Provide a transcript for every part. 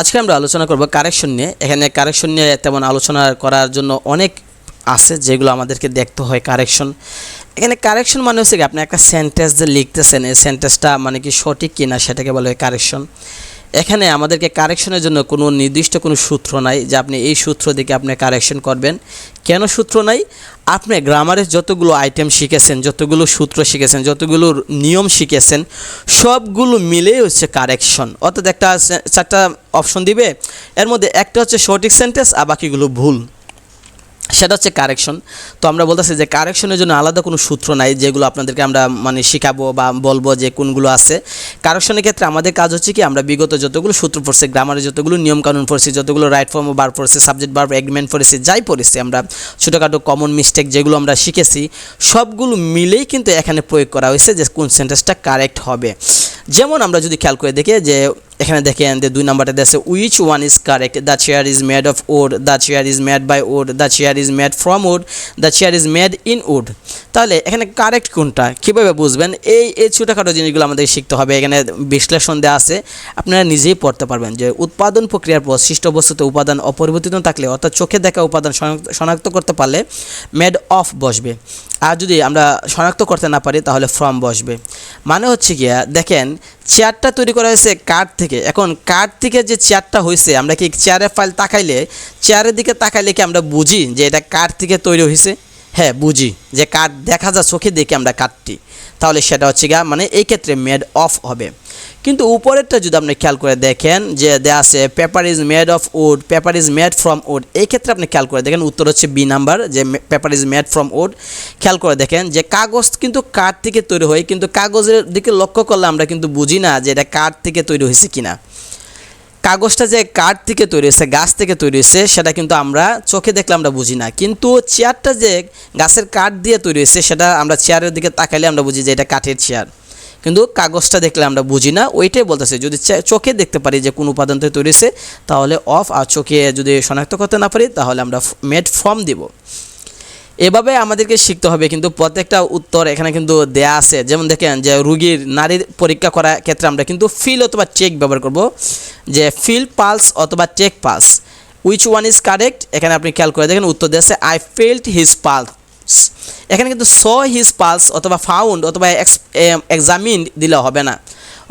আজকে আমরা আলোচনা করব কারেকশন নিয়ে। এখানে কারেকশন নিয়ে তেমন আলোচনা করার জন্য অনেক আছে যেগুলো আমাদেরকে দেখতে হয় কারেকশন। এখানে কারেকশন মানে হচ্ছে কি, আপনি একটা সেন্টেন্স যে লিখতেছেন, এই সেন্টেন্সটা মানে কি সঠিক কিনা সেটাকে বলা হয় কারেকশন। এখানে আমাদেরকে কারেকশনের জন্য কোনো নির্দিষ্ট কোনো সূত্র নাই যে আপনি এই সূত্র দিকে আপনি কারেকশন করবেন। কেন সূত্র নাই? আপনি গ্রামারের যতগুলো আইটেম শিখেছেন, যতগুলো সূত্র শিখেছেন, যতগুলো নিয়ম শিখেছেন, সবগুলো মিলেই হচ্ছে কারেকশন অর্থাৎ একটা চারটা অপশন দিবে, এর মধ্যে একটা হচ্ছে সঠিক সেন্টেন্স আর বাকিগুলো ভুল। সেটা হচ্ছে কারেকশন তো আমরা বলতেছি যে কারেকশনের জন্য আলাদা কোনো সূত্র নাই যেগুলো আপনাদেরকে আমরা মানে শিখাবো বা বলব যে কোনগুলো আছে। কারেকশনের ক্ষেত্রে আমাদের কাজ হচ্ছে কি, আমরা বিগত যতগুলো সূত্র পড়ছি গ্রামারে যতগুলো নিয়মকানুন পড়ছি, যতগুলো রাইট ফর্ম বার পড়ছি সাবজেক্ট বার এগ্রিমেন্ট পড়েছি, যাই পড়েছি আমরা, ছোটোখাটো কমন মিস্টেক যেগুলো আমরা শিখেছি, সবগুলো মিলেই কিন্তু এখানে প্রয়োগ করা হয়েছে যে কোন সেন্টেন্সটা কারেক্ট হবে। যেমন আমরা যদি খেয়াল করে দেখি যে এখানে দেখেন যে দুই নাম্বারটা দেশে which one is correct the chair is made of wood the chair is made by wood the chair is made from wood the chair is made in wood তাহলে এখানে কারেক্ট কোনটা? কীভাবে বুঝবেন? এই এই ছোটোখাটো জিনিসগুলো আমাদের শিখতে হবে। এখানে বিশ্লেষণ দেওয়া আছে। আপনারা নিজেই পড়তে পারবেন যে উৎপাদন প্রক্রিয়ার পর সৃষ্ট বস্তুতে উপাদান অপরিবর্তিত থাকলে, অর্থাৎ চোখে দেখা উপাদান শনাক্ত- শনাক্ত করতে পারলে মেড অফ বসবে। আর যদি আমরা শনাক্ত করতে না পারি, তাহলে ফ্রম বসবে। মানে হচ্ছে গিয়া, দেখেন, চেয়ারটা তৈরি করা হয়েছে কাঠ থেকে। এখন কাঠ থেকে যে চেয়ারটা হয়েছে, আমরা কি চেয়ারের ফাইল তাকাইলে, চেয়ারের দিকে তাকাইলে কি আমরা বুঝি যে এটা কাঠ থেকে তৈরি হয়েছে? হ্যাঁ বুঝি যে কাঠ দেখা যায় চোখে দেখে আমরা কাঠটি। তাহলে সেটা হচ্ছে গিয়া মানে এই ক্ষেত্রে মেড অফ হবে। কিন্তু উপরেরটা যদি আপনি খেয়াল করে দেখেন যে দেয়া আছে paper is made of wood paper is made from wood এই ক্ষেত্রে আপনি খেয়াল করে দেখেন, উত্তর হচ্ছে বি নাম্বার, যে paper is made from wood খেয়াল করে দেখেন যে কাগজ কিন্তু কাঠ থেকে তৈরি হয়, কিন্তু কাগজের দিকে লক্ষ্য করলে আমরা কিন্তু বুঝি না যে এটা কাঠ থেকে তৈরি হয়েছে কিনা। কাগজটা যে কাঠ থেকে তৈরি হয়েছে, গাছ থেকে তৈরি হয়েছে, সেটা কিন্তু আমরা চোখে দেখলে আমরা বুঝি না। কিন্তু চেয়ারটা যে গাছের কাঠ দিয়ে তৈরি হয়েছে, সেটা আমরা চেয়ারের দিকে তাকাইলে আমরা বুঝি যে এটা কাঠের চেয়ার। কিন্তু কাগজটা দেখলে আমরা বুঝি না। ওইটাই বলতেছে, যদি চোখে দেখতে পারি যে কোন উপাদান থেকে তৈরি হয়েছে, তাহলে অফ আর চোখে যদি শনাক্ত করতে না পারি, তাহলে আমরা মেড ফর্ম দিব। এভাবে আমাদেরকে শিখতে হবে, কিন্তু প্রত্যেকটা উত্তর এখানে কিন্তু দেয়া আছে। যেমন দেখেন যে রুগীর নারীর পরীক্ষা করার ক্ষেত্রে আমরা কিন্তু ফিল অথবা চেক ব্যবহার করব। যে ফিল পালস অথবা check pulse which one is correct এখানে আপনি খেয়াল করে দেখেন, উত্তর দিয়েছে আই ফেল্ট হিজ পালস এখানে কিন্তু স হিজ পালস অথবা ফাউন্ড অথবা এক্সামিন দিলে হবে না।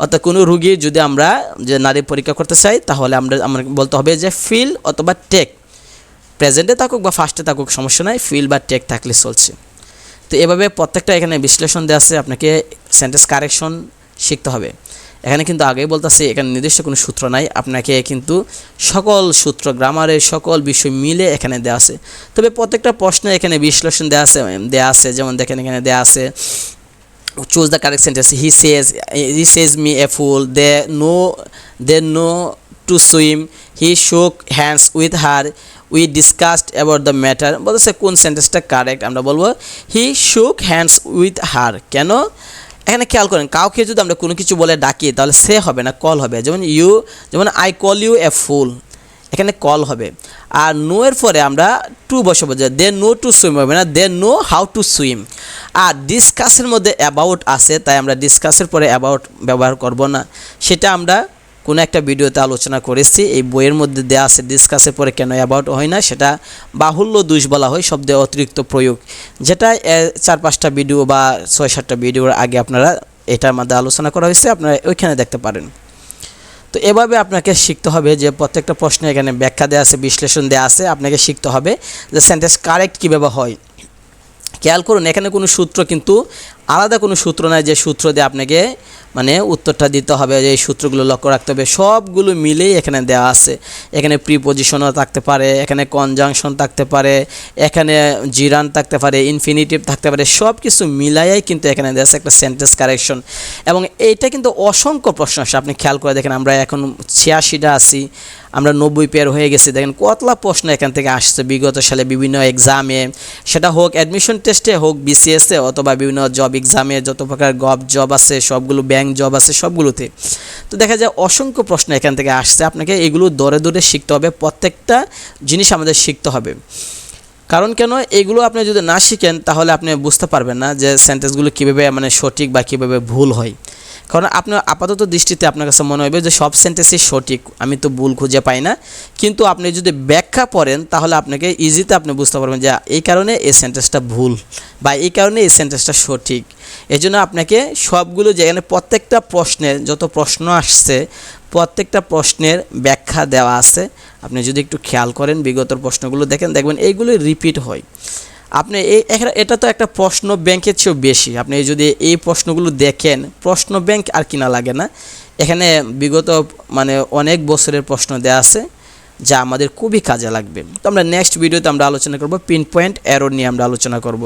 অর্থাৎ কোনো রুগীর যদি আমরা যে নারী পরীক্ষা করতে চাই, তাহলে আমরা আমরা বলতে হবে যে ফিল অথবা টেক প্রেজেন্টে থাকুক বা ফার্স্টে থাকুক, সমস্যা নাই ফিল বা টেক থাকলে চলছে। তো এভাবে প্রত্যেকটা এখানে বিশ্লেষণ দেওয়া আছে, আপনাকে সেন্টেন্স কারেকশন শিখতে হবে। এখানে কিন্তু আগেই বলতেছে, এখানে নির্দিষ্ট কোনো সূত্র নাই। আপনাকে কিন্তু সকল সূত্র, গ্রামারের সকল বিষয় মিলে এখানে দেওয়া আছে। তবে প্রত্যেকটা প্রশ্নে এখানে বিশ্লেষণ দেওয়া আছে দেওয়া আছে, যেমন দেখেন এখানে দেওয়া আছে, choose the correct sentence. He says he says me a fool, they know they know to swim. He shook hands with her. We discussed about the matter. বলতেছে, কোন সেন্টেন্সটা কারেক্ট আমরা বলব হি শুক হ্যান্ডস উইথ হার কেন? এখানে খেয়াল করেন, কাউকে যদি আমরা কোনো কিছু বলে ডাকি, তাহলে সে হবে না, কল হবে। যেমন ইউ, যেমন I call you a fool, এখানে কল হবে। আর নো এর পরে আমরা টু বসাবো, যে দে নো টু সুইম হবে না, they know how to swim. আর ডিসকাসের মধ্যে অ্যাবাউট আছে, তাই আমরা ডিসকাসের পরে অ্যাবাউট ব্যবহার করব না। সেটা আমরা কোনো একটা ভিডিওতে আলোচনা করেছি, এই বইয়ের মধ্যে দেওয়া আছে ডিসকাসের পরে কেন অ্যাবাউট হয় না, সেটা বাহুল্য দুষ বলা হয়, শব্দে অতিরিক্ত প্রয়োগ, যেটা চার পাঁচটা ভিডিও বা ছয় সাতটা ভিডিওর আগে আপনারা এটার মধ্যে আলোচনা করা হয়েছে, আপনারা ওইখানে দেখতে পারেন। তো এভাবে আপনাকে শিখতে হবে যে প্রত্যেকটা প্রশ্নে এখানে ব্যাখ্যা দেওয়া আছে, বিশ্লেষণ দেওয়া আছে, আপনাকে শিখতে হবে যে সেন্টেন্স কারেক্ট কীভাবে হয়। খেয়াল করুন, এখানে কোনো সূত্র কিন্তু আলাদা কোনো সূত্র নাই যে সূত্র দিয়ে আপনাকে মানে উত্তরটা দিতে হবে যে এই সূত্রগুলো লক্ষ্য রাখতে হবে। সবগুলো মিলেই এখানে দেওয়া আছে। এখানে প্রিপোজিশনও থাকতে পারে, এখানে কনজাংশন থাকতে পারে, এখানে জিরান থাকতে পারে ইনফিনিটিভ থাকতে পারে সব কিছু মিলাইয়াই কিন্তু এখানে দেওয়া আছে একটা সেন্টেন্স কারেকশন এবং এইটা কিন্তু অসংখ্য প্রশ্ন আসে। আপনি খেয়াল করে দেখেন, আমরা এখন ছিয়াশিটা আছি, আমরা নব্বই পেয়ার হয়ে গেছি। দেখেন কতলা প্রশ্ন এখান থেকে আসছে বিগত সালে বিভিন্ন এক্সামে সেটা হোক অ্যাডমিশন টেস্টে হোক বিসিএসে অথবা বিভিন্ন জব এক্সামে যত প্রকার গভ জব আছে, সবগুলো ব্যাংক জব আছে সবগুলোতে। তো দেখা যায় অসংখ্য প্রশ্ন এখান থেকে আসছে। আপনাকে এগুলো দরে দরে শিখতে হবে, প্রত্যেকটা জিনিস আমাদের শিখতে হবে। কারণ কেন? এগুলো আপনি যদি না শিখেন, তাহলে আপনি বুঝতে পারবেন না যে সেন্টেন্সগুলো কীভাবে মানে সঠিক বা কীভাবে ভুল হয়। কারণ আপনার আপাতত দৃষ্টিতে আপনার কাছে মনে হবে যে সব সেন্টেন্সই সঠিক, আমি তো ভুল খুঁজে পাই না। কিন্তু আপনি যদি ব্যাখ্যা পড়েন তাহলে আপনাকে ইজিতে আপনি বুঝতে পারবেন যে, এই কারণে এই সেন্টেন্সটা ভুল বা এই কারণে এই সেন্টেন্সটা সঠিক। এই জন্য আপনাকে সবগুলো যেখানে প্রত্যেকটা প্রশ্নের যত প্রশ্ন আসছে, প্রত্যেকটা প্রশ্নের ব্যাখ্যা দেওয়া আছে। আপনি যদি একটু খেয়াল করেন বিগত প্রশ্নগুলো, দেখেন, দেখবেন এইগুলো রিপিট হয়। আপনি এই এটা তো একটা প্রশ্ন ব্যাংকের চেয়েও বেশি। আপনি যদি এই প্রশ্নগুলো দেখেন, প্রশ্ন ব্যাংক আর কিনা লাগে না। এখানে বিগত মানে অনেক বছরের প্রশ্ন দেওয়া আছে, যা আমাদের খুবই কাজে লাগবে। তো আমরা নেক্সট ভিডিওতে আমরা আলোচনা করব পিন পয়েন্ট এরর নিয়ে আমরা আলোচনা করব।